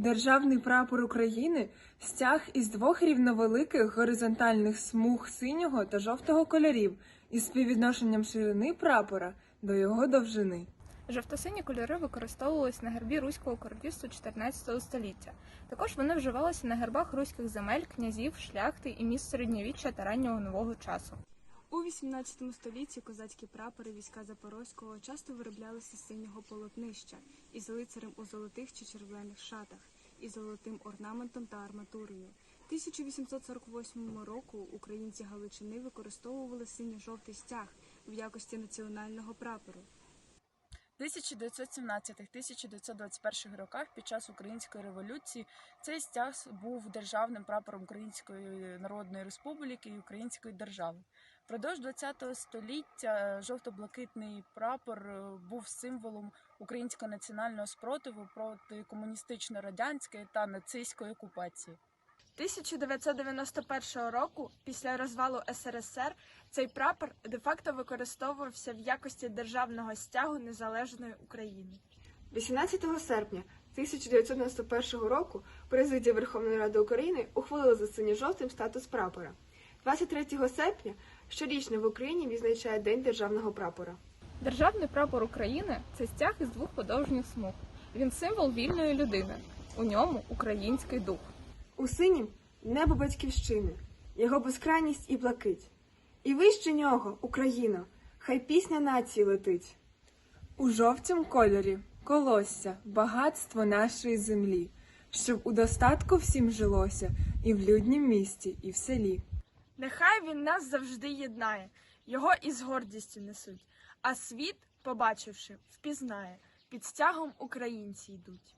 Державний прапор України стяг із двох рівновеликих горизонтальних смуг синього та жовтого кольорів із співвідношенням ширини прапора до його довжини. Жовто-сині кольори використовувалися на гербі Руського королівства 14 століття. Також вони вживалися на гербах руських земель, князів, шляхти і міст середньовіччя та раннього нового часу. У 18 столітті козацькі прапори війська Запорозького часто вироблялися з синього полотнища із лицарем у золотих чи червлених шатах, із золотим орнаментом та арматурою. 1848 року українці Галичини використовували синьо-жовтий стяг в якості національного прапору. 1917-1921 роках під час української революції цей стяг був державним прапором Української Народної Республіки і Української держави. Впродовж ХХ століття жовто-блакитний прапор е, був символом українського національного спротиву проти комуністично-радянської та нацистської окупації. 1991 року, після розвалу СРСР, цей прапор де-факто використовувався в якості державного стягу незалежної України. 18 серпня 1991 року президія Верховної Ради України ухвалила за синьо-жовтим статус прапора. 23 серпня щорічно в Україні відзначає День державного прапора. Державний прапор України це стяг із двох подовжніх смуг. Він символ вільної людини. У ньому український дух. У синім небо батьківщини, його безкрайність і блакить. І вище нього, Україно, хай пісня нації летить. У жовтім кольорі колосся, багатство нашої землі, щоб у достатку всім жилося і в люднім місті, і в селі. Нехай він нас завжди єднає, його із гордістю несуть, а світ, побачивши, впізнає, під стягом українці йдуть.